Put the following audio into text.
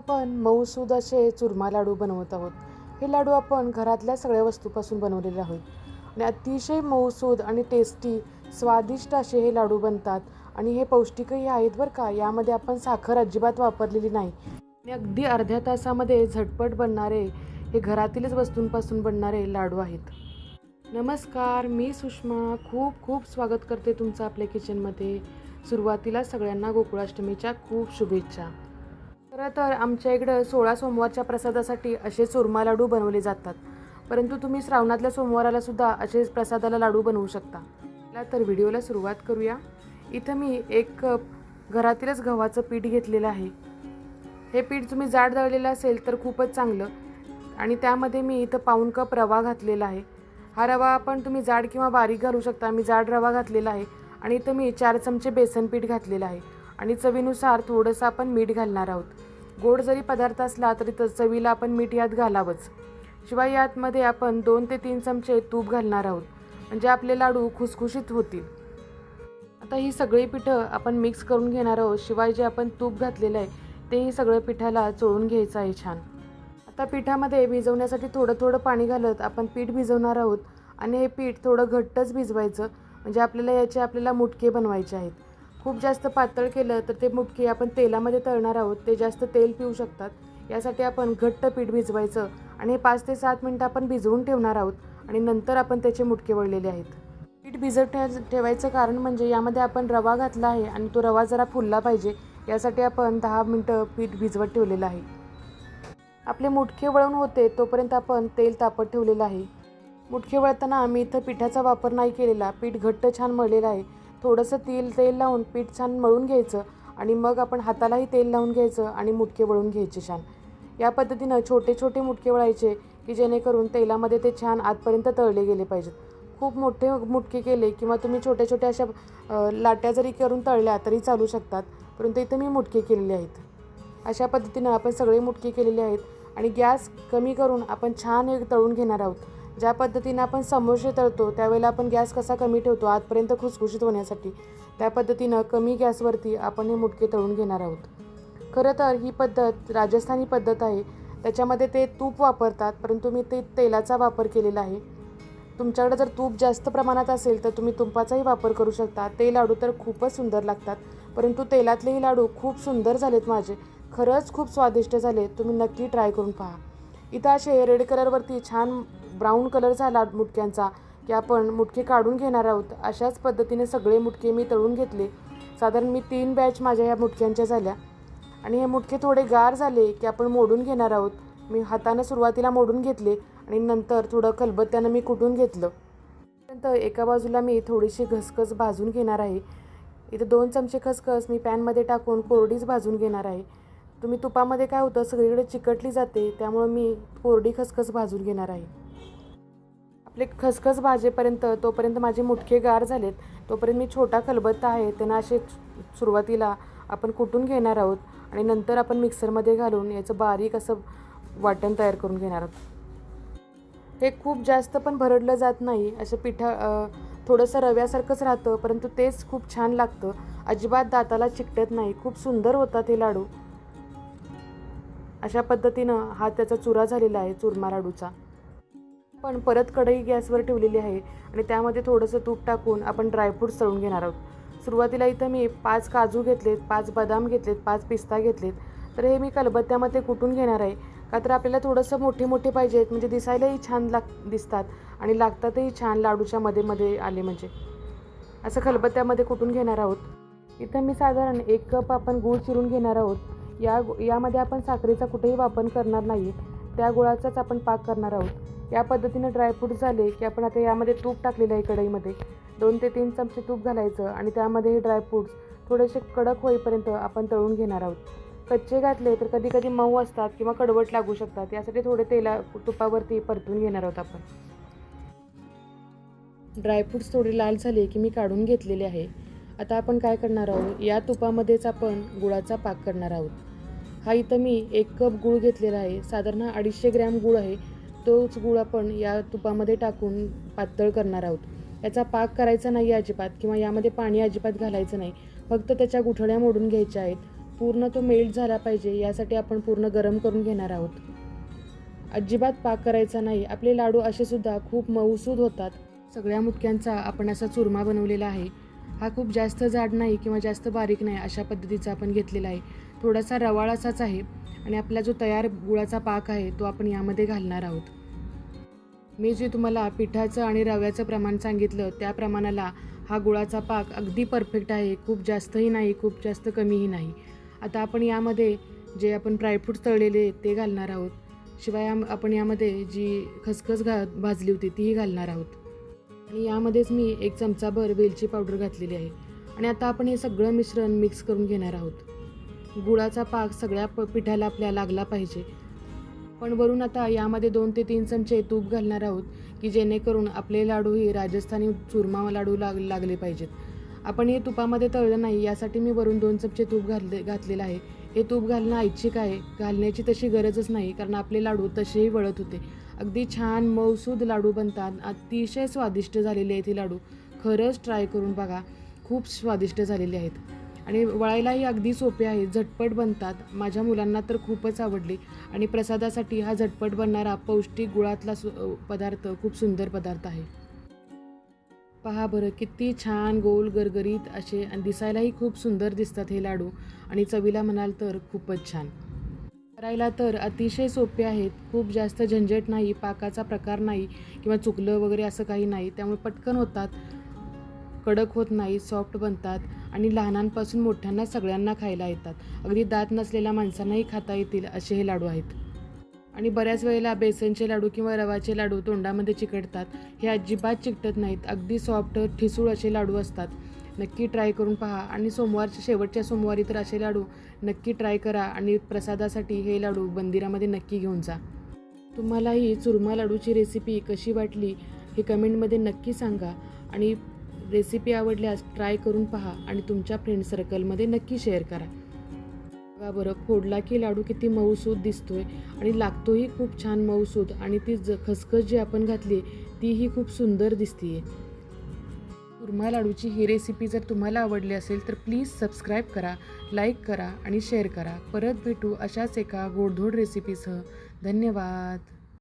आपण मऊसूद असे चुरमा लाडू बनवत आहोत. हे लाडू आपण घरातल्या सगळ्या वस्तूपासून बनवलेले आहोत. आणि अतिशय मऊसूद आणि टेस्टी स्वादिष्ट असे हे लाडू बनतात. आणि हे पौष्टिकही आहेत बरं का. यामध्ये आपण साखर अजिबात वापरलेली नाही. आणि अगदी अर्ध्या तासामध्ये झटपट बनणारे हे घरातीलच वस्तूंपासून बनणारे लाडू आहेत. नमस्कार मी सुषमा. खूप खूप स्वागत करते तुमचं आपल्या किचनमध्ये सुरुवातीला सगळ्यांना गोकुळाष्टमीच्या खूप शुभेच्छा. खरं तर आमच्या इकडं सोळा सोमवारच्या प्रसादासाठी असे चुरमा लाडू बनवले जातात. परंतु तुम्ही श्रावणातल्या सोमवाराला सुद्धा असे प्रसादाला लाडू बनवू शकता. चला तर व्हिडिओला सुरुवात करूया. इथं मी एक कप घरातीलच गव्हाचं पीठ घेतलेलं आहे. हे पीठ तुम्ही जाड दळलेलं असेल तर खूपच चांगलं. आणि त्यामध्ये मी इथं पाऊण कप रवा घातलेला आहे. हा रवा आपण तुम्ही जाड किंवा बारीक घालू शकता. मी जाड रवा घातलेला आहे. आणि इथं मी चार चमचे बेसन पीठ घातलेलं आहे. आणि चवीनुसार थोडंसं आपण मीठ घालणार आहोत. गोड जरी पदार्थ असला तरी तर चवीला आपण मीठ यात घालावंच. शिवाय यातमध्ये आपण दोन ते तीन चमचे तूप घालणार आहोत. म्हणजे आपले लाडू खुसखुशीत होतील. आता ही सगळी पिठं आपण मिक्स करून घेणार आहोत. शिवाय जे आपण तूप घातलेलं आहे तेही सगळं पिठाला चोळून घ्यायचं आहे छान. आता पिठामध्ये भिजवण्यासाठी थोडं थोडं पाणी घालत आपण पीठ भिजवणार आहोत. आणि हे पीठ थोडं घट्टच भिजवायचं. म्हणजे आपल्याला याचे आपल्याला मुटके बनवायचे आहेत. खूप जास्त पातळ केलं तर ते मुटके आपण तेलामध्ये तळणार आहोत. ते जास्त तेल पिऊ शकतात. यासाठी आपण घट्ट पीठ भिजवायचं आणि पाच ते सात मिनटं आपण भिजवून ठेवणार आहोत आणि नंतर आपण त्याचे मुटके वळलेले आहेत. पीठ भिजत ठेवायचं कारण म्हणजे यामध्ये आपण रवा घातला आहे आणि तो रवा जरा फुलला पाहिजे. यासाठी आपण दहा मिनटं पीठ भिजवत ठेवलेलं आहे. आपले मुटके वळून होते तोपर्यंत आपण तेल तापत ठेवलेलं आहे. मुटके वळताना आम्ही इथं पिठाचा वापर नाही केलेला. पीठ घट्ट छान मळलेलं आहे. थोडंसं तेल तेल लावून पीठ छान मळून घ्यायचं आणि मग आपण हातालाही तेल लावून घ्यायचं आणि मुटके वळून घ्यायचे छान. या पद्धतीनं छोटे छोटे मुटके वळायचे की जेणेकरून तेलामध्ये ते छान आतपर्यंत तळले गेले पाहिजेत. खूप मोठे मुटके केले किंवा तुम्ही छोट्या छोट्या अशा लाट्या जरी करून तळल्या तरी चालू शकतात परंतु इथं मी मुटके केलेले आहेत. अशा पद्धतीनं आपण सगळे मुटके केलेले आहेत आणि गॅस कमी करून आपण छान तळून घेणार आहोत. ज्या पद्धतीनं आपण समोसे तळतो त्यावेळेला आपण गॅस कसा कमी ठेवतो आतपर्यंत खुसखुशीत होण्यासाठी त्या पद्धतीनं कमी गॅसवरती आपण हे मुटके तळून घेणार आहोत. खरं तर ही पद्धत राजस्थानी पद्धत आहे. त्याच्यामध्ये ते तूप वापरतात परंतु मी ते तेलाचा वापर केलेला आहे. तुमच्याकडे जर तूप जास्त प्रमाणात असेल तर तुम्ही तुपाचाही वापर करू शकता. ते लाडू तर खूपच सुंदर लागतात परंतु तेलातलेही लाडू खूप सुंदर झालेत माझे. खरंच खूप स्वादिष्ट झाले तुम्ही नक्की ट्राय करून पहा. इथं असे रेड कलरवरती छान ब्राऊन कलर झाला मुटक्यांचा की आपण मुटके काढून घेणार आहोत. अशाच पद्धतीने सगळे मुटके मी तळून घेतले. साधारण मी तीन बॅच माझ्या ह्या मुटक्यांच्या झाल्या. आणि हे मुटके थोडे गार झाले की आपण मोडून घेणार आहोत. मी हातानं सुरुवातीला मोडून घेतले आणि नंतर थोडं खलबत्त्यानं मी कुटून घेतलं. नंतर एका बाजूला मी थोडीशी घसखस भाजून घेणार आहे. इथं दोन चमचे खसखस मी पॅनमध्ये टाकून कोरडीच भाजून घेणार आहे. तुम्ही तुपामध्ये काय होतं सगळीकडे चिकटली जाते त्यामुळं मी कोरडी खसखस भाजून घेणार आहे. आपले खसखस भाजेपर्यंत तोपर्यंत माझे मुटके गार झालेत तोपर्यंत मी छोटा खलबत्ता आहे त्यांना असे सुरुवातीला आपण कुटून घेणार आहोत आणि नंतर आपण मिक्सरमध्ये घालून याचं बारीक असं वाटण तयार करून घेणार आहोत. हे खूप जास्त पण भरडलं जात नाही असं पिठा थोडंसं रव्यासारखंच राहतं परंतु तेच खूप छान लागतं. अजिबात दाताला चिकटत नाही खूप सुंदर होतात हे लाडू. अशा पद्धतीनं हा त्याचा चुरा झालेला आहे चुरमा लाडूचा पण परत कढई गॅसवर ठेवलेली आहे आणि त्यामध्ये थोडंसं तूप टाकून आपण ड्रायफ्रूट्स तळून घेणार आहोत. सुरुवातीला इथं मी पाच काजू घेतलेत पाच बदाम घेतलेत पाच पिस्ता घेतलेत. तर हे मी कलबत्त्यामध्ये कुटून घेणार आहे. का तर आपल्याला थोडंसं मोठे मोठे पाहिजेत म्हणजे दिसायलाही छान लाग दिसतात आणि लागतातही छान लाडूच्या मध्ये मध्ये आले म्हणजे. असं खलबत्त्यामध्ये कुटून घेणार आहोत. इथं मी साधारण एक कप आपण गूळ चिरून घेणार आहोत. या गु- यामध्ये आपण साखरेचा कुठेही वापर करणार नाही त्या गुळाचाच आपण पाक करणार आहोत. या पद्धतीने ड्रायफ्रूट झाले की आपण आता यामध्ये तूप टाकलेलं आहे कढईमध्ये. दोन ते तीन चमचे तूप घालायचं आणि त्यामध्ये हे ड्रायफ्रूट्स थोडेसे कडक होईपर्यंत आपण तळून घेणार आहोत. कच्चे घातले तर कधी कधी मऊ असतात किंवा कडवट लागू शकतात. यासाठी थोडे तेला तुपावरती परतून घेणार आहोत आपण. ड्रायफ्रूट्स थोडे लाल झाले की मी काढून घेतलेले आहे. आता आपण काय करणार आहोत? या तुपामध्येच आपण गुळाचा पाक करणार आहोत. हा इथं मी एक कप गूळ घेतलेला आहे. साधारण हा अडीचशे ग्रॅम गूळ आहे. तोच गूळ आपण या तुपामध्ये टाकून पातळ करणार आहोत. याचा पाक करायचा नाही अजिबात किंवा यामध्ये पाणी अजिबात घालायचं नाही. फक्त त्याच्या गुठळ्या मोडून घ्यायच्या आहेत. पूर्ण तो मेल्ट झाला पाहिजे यासाठी आपण पूर्ण गरम करून घेणार आहोत. अजिबात पाक करायचा नाही. आपले लाडू असे सुद्धा खूप मऊसूद होतात. सगळ्या मुटक्यांचा आपण असा चुरमा बनवलेला आहे. हा खूप जास्त जाड नाही किंवा जास्त बारीक नाही अशा पद्धतीचा आपण घेतलेला आहे. थोडासा रवाळ असाच आहे आणि आपला जो तयार गुळाचा पाक आहे तो आपण यामध्ये घालणार आहोत. मी जे तुम्हाला पिठाचं आणि रव्याचं प्रमाण सांगितलं त्या प्रमाणाला हा गुळाचा पाक अगदी परफेक्ट आहे खूप जास्तही नाही खूप जास्त कमीही नाही. आता आपण यामध्ये जे आपण ड्रायफ्रूट्स तळलेले ते घालणार आहोत. शिवाय आपण यामध्ये जी खसखस घा भाजली होती तीही घालणार आहोत. आणि यामध्येच मी एक चमचाभर वेलची पावडर घातलेली आहे. आणि आता आपण हे सगळं मिश्रण मिक्स करून घेणार आहोत. गुळाचा पाक सगळ्या प पिठाला आपल्या लागला पाहिजे. पण वरून आता यामध्ये दोन ते तीन चमचे तूप घालणार आहोत की जेणेकरून आपले लाडू हे राजस्थानी चुरमा लाडू लाग लागले पाहिजेत. आपण हे तुपामध्ये तळलं नाही यासाठी मी वरून दोन चमचे तूप घातले घातलेलं आहे. हे तूप घालणं ऐच्छिक आहे. घालण्याची तशी गरजच नाही कारण आपले लाडू तसेही वळत होते. अगदी छान मऊसूद लाडू बनतात. अतिशय स्वादिष्ट झालेले आहेत हे लाडू. खरंच ट्राय करून बघा. खूप स्वादिष्ट झालेले आहेत. आणि वळायलाही अगदी सोपे आहेत. झटपट बनतात. माझ्या मुलांना तर खूपच आवडले. आणि प्रसादासाठी हा झटपट बनणारा पौष्टिक गुळातला सु पदार्थ खूप सुंदर पदार्थ आहे. पहा बरं किती छान गोल गरगरीत असे आणि दिसायलाही खूप सुंदर दिसतात हे लाडू. आणि चवीला म्हणाल तर खूपच छान. करायला तर अतिशय सोपे आहेत. खूप जास्त झंझट नाही पाकाचा प्रकार नाही किंवा चुकलं वगैरे असं काही नाही. त्यामुळे पटकन होतात कडक होत नाही सॉफ्ट बनतात आणि लहानांपासून मोठ्यांना सगळ्यांना खायला येतात. अगदी दात नसलेल्या माणसांनाही खाता येतील असे हे लाडू आहेत. आणि बऱ्याच वेळेला बेसनचे लाडू किंवा रवाचे लाडू तोंडामध्ये चिकटतात. हे अजिबात चिकटत नाहीत. अगदी सॉफ्ट ठिसूळ असे लाडू असतात. नक्की ट्राय करून पहा. आणि सोमवारच्या शेवटच्या सोमवारी तर असे लाडू नक्की ट्राय करा आणि प्रसादासाठी हे लाडू मंदिरामध्ये नक्की घेऊन जा. तुम्हाला ही चुरमा लाडूची रेसिपी कशी वाटली हे कमेंटमध्ये नक्की सांगा. आणि रेसिपी आवडल्यास ट्राय करून पहा आणि तुमच्या फ्रेंड सर्कलमध्ये नक्की शेअर करा. बघा बरं फोडला की लाडू किती मऊसूद दिसतोय आणि लागतोही खूप छान मऊसूद आणि ती ज खसखस जी आपण घातली तीही खूप सुंदर दिसतीये. कुर्मा लाडूची ही रेसिपी जर तुम्हाला आवडली असेल तर प्लीज सबस्क्राईब करा लाईक करा आणि शेअर करा. परत भेटू अशाच एका गोडधोड रेसिपीसह धन्यवाद.